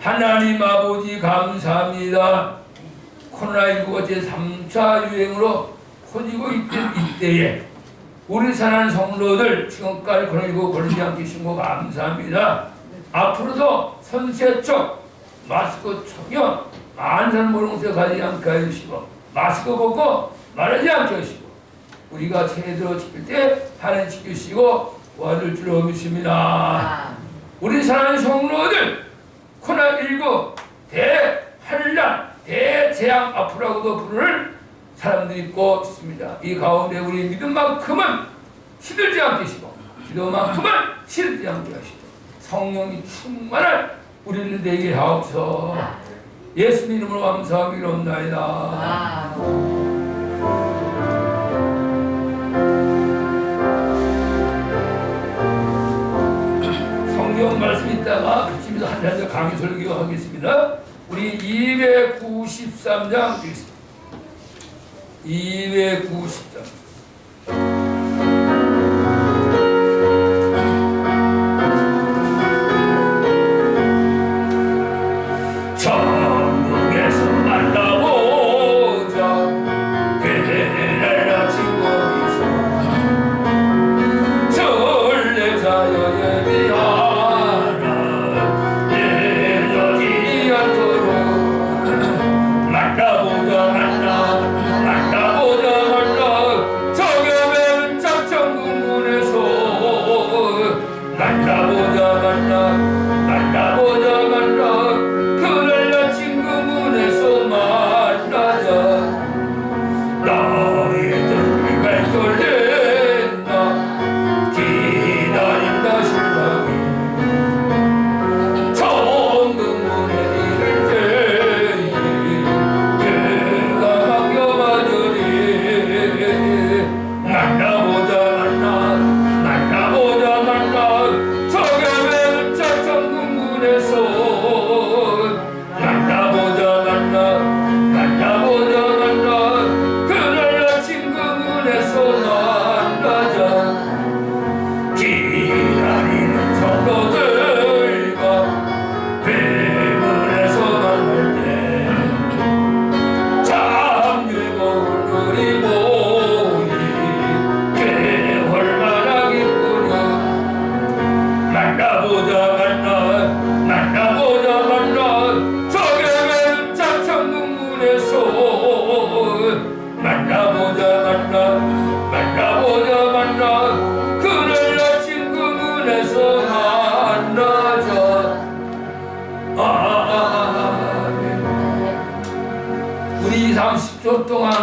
하나님 아버지 감사합니다. 코로나19가 제3차 유행으로 커지고 있던 이때에 우리 사랑하는 성도들 지금까지 코로나19 걸리지 않게 신고 감사합니다. 앞으로도 선세척 마스크 착용 안산 모롱새 가지 않게 해주시고 마스크 벗고 말하지 않게 하시고 우리가 들어 지킬 때 하나님 지키시고 도와줄 줄 믿습니다. 아, 우리 사랑하는 성도들 코로나19 대환란 대재앙 앞으로도 부를 사람들이 있고 있습니다. 이 가운데 우리 믿음만큼은 시들지 않게 하시고 기도만큼은 시들지 않게 하시고 성령이 충만한 우리를 되게 하옵소서 예수님 이름으로 감사하며 기도합니다. 아, 성경 말씀 있다가 그치면서 한 잔더 강의 설교하겠습니다. 우리 293장 드리겠습니다. 293.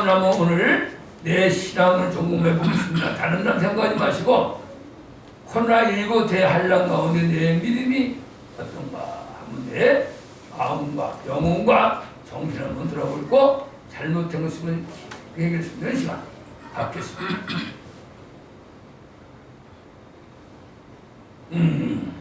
30초 동안 나면 오늘 내 신앙을 조금 해보겠습니다 다른 남 생각하지 마시고 코로나19 대한란 가운데 내 믿음이 어떤가 하면 내 마음과 영혼과 정신을 한번 들어보고 잘못된 것을 있는 시간 갖겠습니다. 음.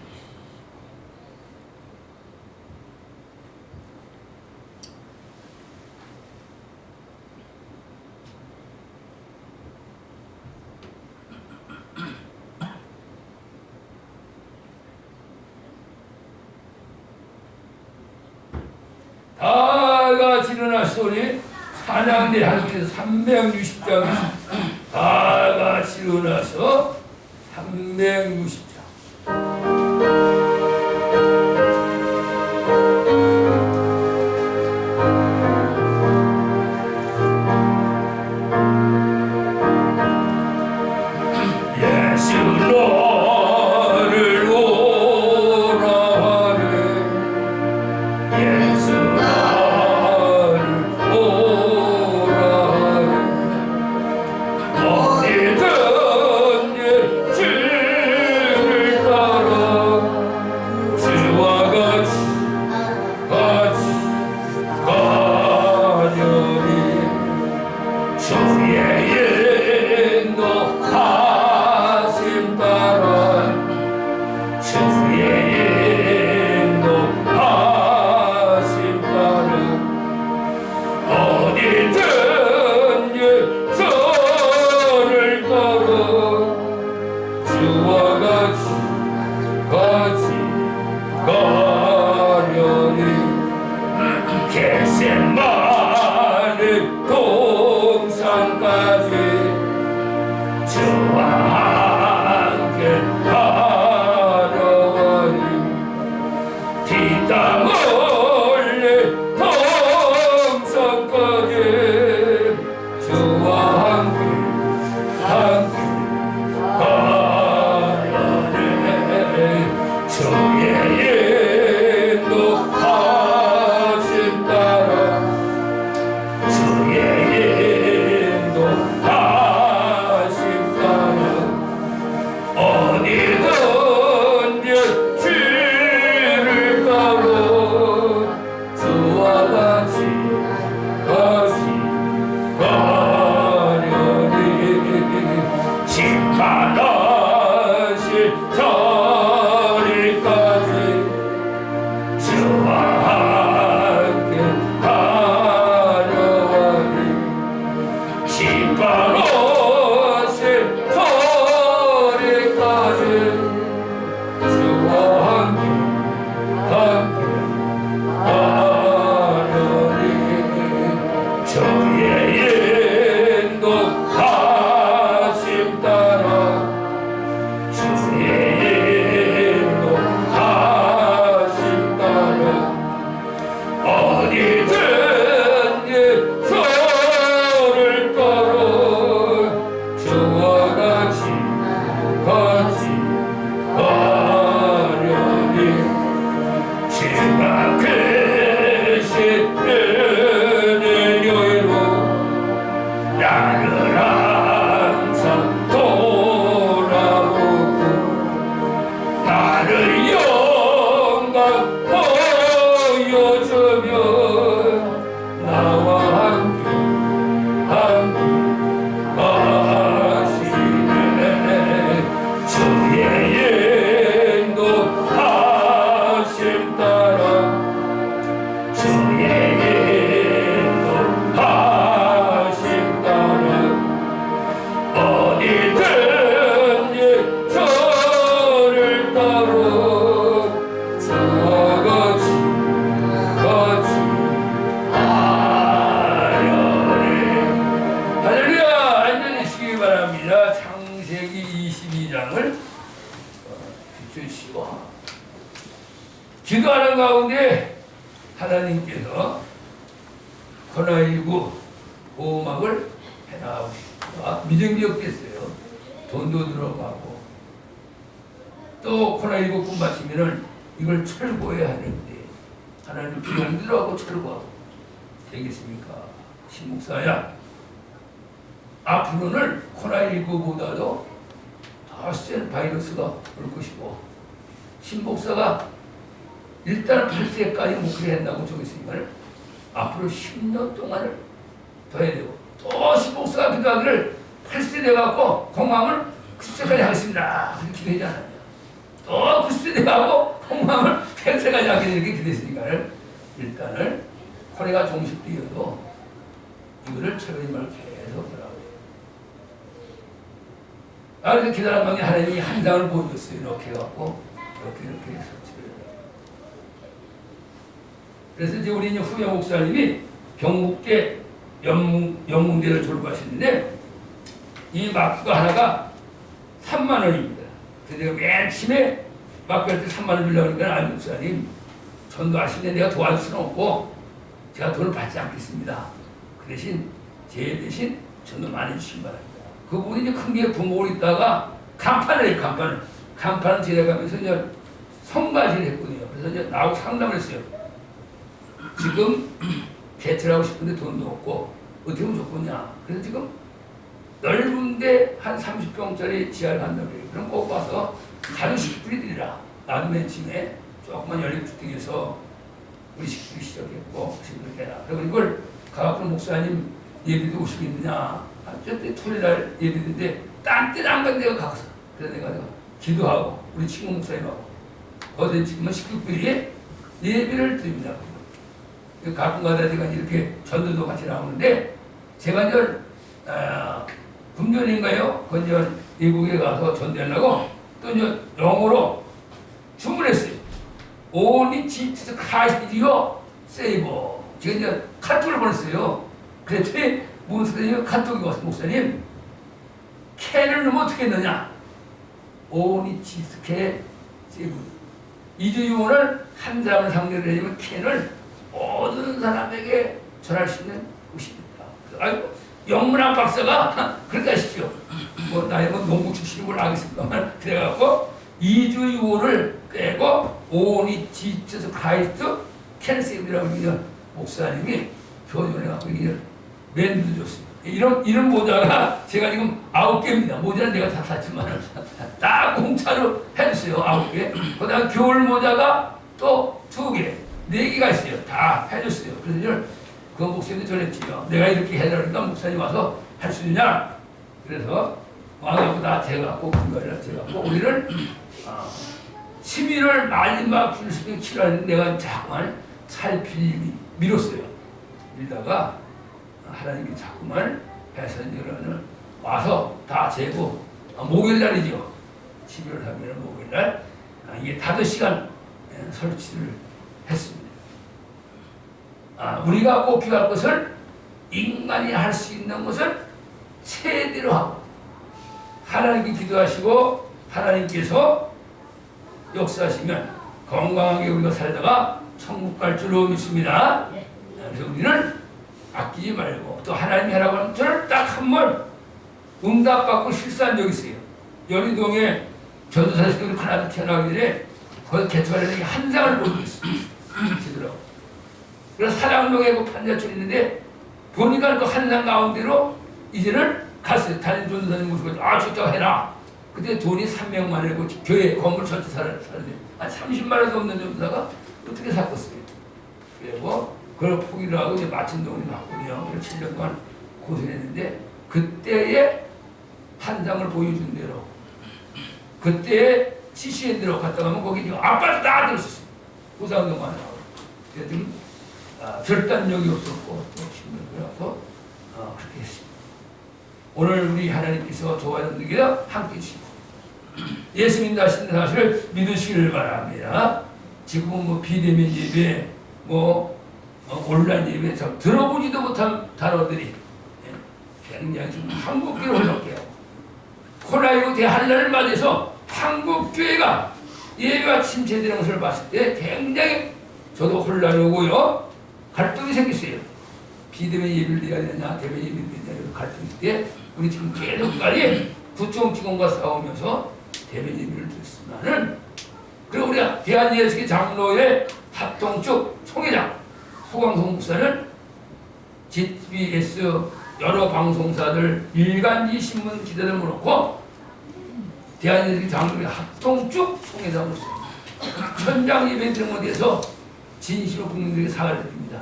다 같이 일어나서 우리 찬양대 할때 360장 다 같이 일어나서 360 기도하는 가운데 하나님께서 코로나19 보호막을 해나가십니다 믿음이 없겠어요 돈도 들어가고 또 코로나19 끝마치면은 이걸 철거해야 하는데 하나님 비용 들어가고 철거하고 되겠습니까? 신목사야 앞으로는 코로나19보다도 더 센 바이러스가 올 것이고 신목사가 일단 8세까지 목회를 한다고 적었으니까 앞으로 10년 동안을 더 해야 되고 또 신목사가 기도하기를 8세 돼갖고 공항을 9세까지 하겠습니다 그렇게 기도하잖아요 또 9세 돼갖고 공항을 100세까지 하게 이렇게 기도했으니까 일단은 코레가 종식되어도 이거를 철거님을 계속 하라고 아, 그래서 기다란 방에 하나님이 한 장을 보여줬어요. 이렇게 해갖고, 이렇게, 이렇게 해요. 그래서 이제 우리 이제 후배 목사님이 경북대 연문, 연문대를 졸업하셨는데, 이 마크가 하나가 3만 원입니다. 그래서 맨 처음에 마크 할 때 3만 원 주려고 하니까, 아, 목사님, 전도 하시는데 내가 도와줄 수는 없고, 제가 돈을 받지 않겠습니다. 그 대신, 제 대신 전도 많이 주시기 바랍니다. 그분이 이제 큰게 부목을 있다가 간판을 간판을. 간판을 지내가면서 이제 성가시를 했거든요. 그래서 이제 나하고 상담을 했어요. 지금 개최하고 싶은데 돈도 없고 어떻게 하면 좋겠냐. 그래서 지금 넓은데 한 30평짜리 지하를 한다고. 그럼 꼭 와서 가족 식구들이 드리라. 나도 맨 처음에 조그만 연립주택에서 우리 식구들이 시작했고 식구들 해라. 그리고 이걸 가갖고 목사님 예비도 오시겠느냐. 어쨌든 토요일 날 예비인데 딴 때는 안간 데가 가서 그래서 내가, 기도하고 우리 친구 목사님하고 어제 지금은 식구들이 예비를 드립니다. 그 가끔가다 제가 이렇게 전도도 같이 나오는데 제가 이제 아, 금년인가요? 그 이제 미국에 가서 전도하려고 또 이제 영어로 주문했어요. Jesus Christ your Savior. 제가 이제 카톡을 보냈어요. 그랬더니 목사님 카톡이 왔어 목사님 캔을 넣으면 어떻게 했느냐? Only Jesus can save. 이주 유언을 한 사람을 상대로 해주면 캔을 모든 사람에게 전할 수 있는 곳입니다. 아이고 영문학 박사가 그렇게 하십시오. 뭐 나이 뭐 농구 출신인 걸 알겠습니다만 그래갖고 이주 유언을 빼고 오니 지저스 크라이스트 캔세이라고 이런 목사님이 교전해갖고 이걸 맨드 줬어요. 이런 이런 모자가 제가 지금 아홉 개입니다. 모자는 내가 다 샀지만 다 공짜로 해줬어요. 아홉 개. 그다음 겨울 모자가 또 두 개, 네 개가 있어요. 다 해줬어요. 그래서 그 목사님도 전했지요. 내가 이렇게 해달라니까 목사님 와서 할 수 있냐? 그래서 와갖고 나 돼갖고 그거를 돼갖고 우리를 어, 11월 마지막 주님이 치라는 내가 자꾸만 살필 미뤘어요. 밀다가 하나님이 자꾸만 해서 이제는 와서 다 재고 아, 목요일 날이죠. 11월 3일 목요일 날 아, 이게 다섯 시간 예, 설치를 했습니다. 아, 우리가 꼭 기할 것을 인간이 할 수 있는 것을 최대로 하고 하나님께 기도하시고 하나님께서 역사하시면 건강하게 우리가 살다가 천국 갈 줄로 믿습니다. 그래서 우리는 아끼지 말고 또 하나님이 하라고 하는 저를 딱한 번 응답받고 실수한 적이 있어요. 연희동에 전도사실이 하나 태어나기 전에 거기 개척하려는 한 장을 못 읽었어요. 지더라고. 그래서 사랑동에 그 판자촌 있는데 보니까 그한장 가운데로 이제는 갔어요. 담임 전도사님 모시고 아 좋다고 해라. 그때 돈이 300만 원이고 교회 건물 전체 사는 사는데 한 30만 원도 없는 전도사가 어떻게 샀겠어요. 그리고 그걸 포기를 하고 이제 마친 돈이 갔거든요. 그래서 7년 동안 고생했는데 그때의 한 장을 보여준 대로 그때의 CCN 대로 갔다 가면 거기 아파트 다 들었었어요. 보상도만 그래서 좀 아, 결단력이 없었고 또 힘들고 그래갖고 어, 그렇게 했습니다. 오늘 우리 하나님께서 저와 여러분들께 함께 해주시고 예수 믿는다시는 사실을 믿으시길 바랍니다. 지금은 뭐 비대면 예배, 뭐 어, 온라인 예배 참 들어보지도 못한 단어들이 예, 굉장히 지금 한국교회 흘렀게요. 코로나19 대한날을 맞이해서 한국교회가 예배가 침체되는 것을 봤을 때 굉장히 저도 혼란이 오고요. 갈등이 생겼어요. 비대면 예배를 드려야 되냐, 대면 예배를 드려야 되냐, 갈등이 때, 우리 지금 계속 까지 구청 직원과 싸우면서 대면 예배를 드렸으면은, 그리고 우리가 대한예수교 장로회 합동측 총회장, 소강성 목사는 GBS 여러 방송사들, 일간지 신문 기자들 모놓고 대한예수교 장로회 합동측 총회장으로서 현장 것에 대해서 진실로 국민들에게 사과를 드립니다.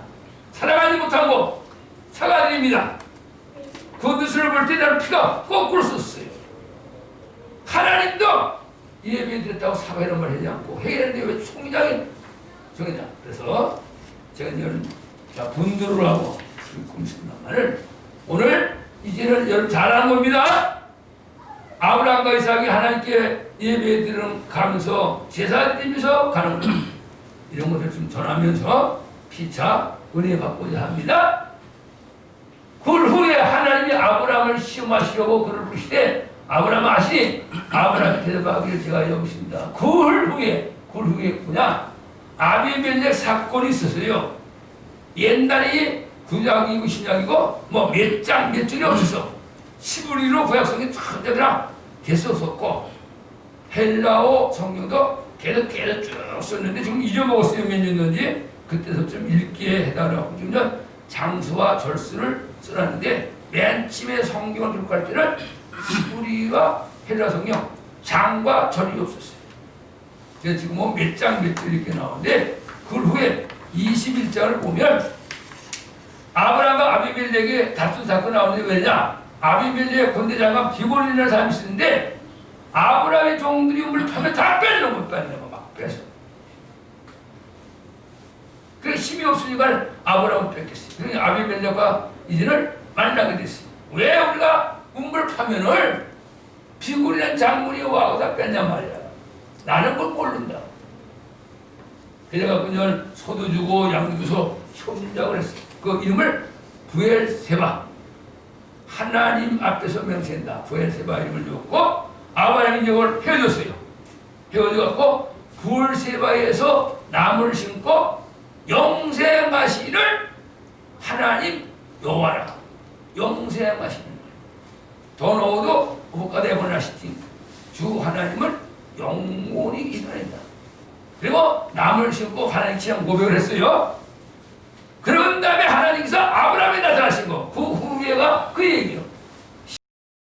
사랑하지 못하고 사과드립니다. 그 뉴스를 볼때 나는 피가 거꾸로 썼어요. 하나님도 예배 드렸다고 사과하는 말 하지 않고 회개하는데 왜 총장이 총회장 그래서 제가 이제 자 분들을 하고 꿈습니다만을 오늘 이제는 여러분 잘하는 겁니다. 아브라함과 이삭이 하나님께 예배 드리는 가면서 제사 드리면서 가는 거 이런 것을 좀 전하면서 피차 은혜 받고자 합니다. 그 후에 하나님이 아브라함을 시험하시려고 그를 부르시되 아브라함 아시니 아브라함이 대답하기를 제가 여기십니다. 그 후에 그 후에 뭐냐 아비멜렉 사건이 있었어요. 옛날에 구약이고 신약이고 뭐 몇 장 몇 줄이 없어서 시브리로 구약성이 쫙쫙 됐었었고 헬라어 성경도 계속 계속 쭉 썼는데 지금 잊어먹었어요 몇 년인지 그때서 좀 읽기에 해달라고 지금 장수와 절수를 써놨는데 맨 처음에 성경을 기록할 때는 히브리와 헬라 성경 장과 절이 없었어요. 그래서 지금 뭐 몇 장몇줄 이렇게 나오는데 그 후에 21장을 보면 아브라함과 아비멜렉의 다툰 사건 나오는데 왜냐? 아비멜렉 군대장관 비골이라는 사람이 있었는데 아브라함의 종들이 우물 파면 다 뺏는 못 뺏는 거막 뺏어. 그 힘이 없으니까 아브라함을 뺏겼어요. 그러니 아비멜렉과 이제는 만나게 됐어요. 왜 우리가 우물 파면을 비굴이란 장군이 와서 다 뺐냐 말이야. 나는 그걸 모른다. 그래가 그냥 소도 주고 양도 줘서 협력을 했어. 그 이름을 부엘세바. 하나님 앞에서 명세한다. 부엘세바 이름을 줬고 아브라함이 이걸 헤어졌어요. 헤어져갖고 부엘세바에서 나무를 심고 영생하시를 하나님 여호와라. 영생하시는 더 넣어도 오카데모나시티 주 하나님을 영원히 기도한다. 그리고 나무를 심고 하나님 그냥 고백을 했어요. 그런 다음에 하나님께서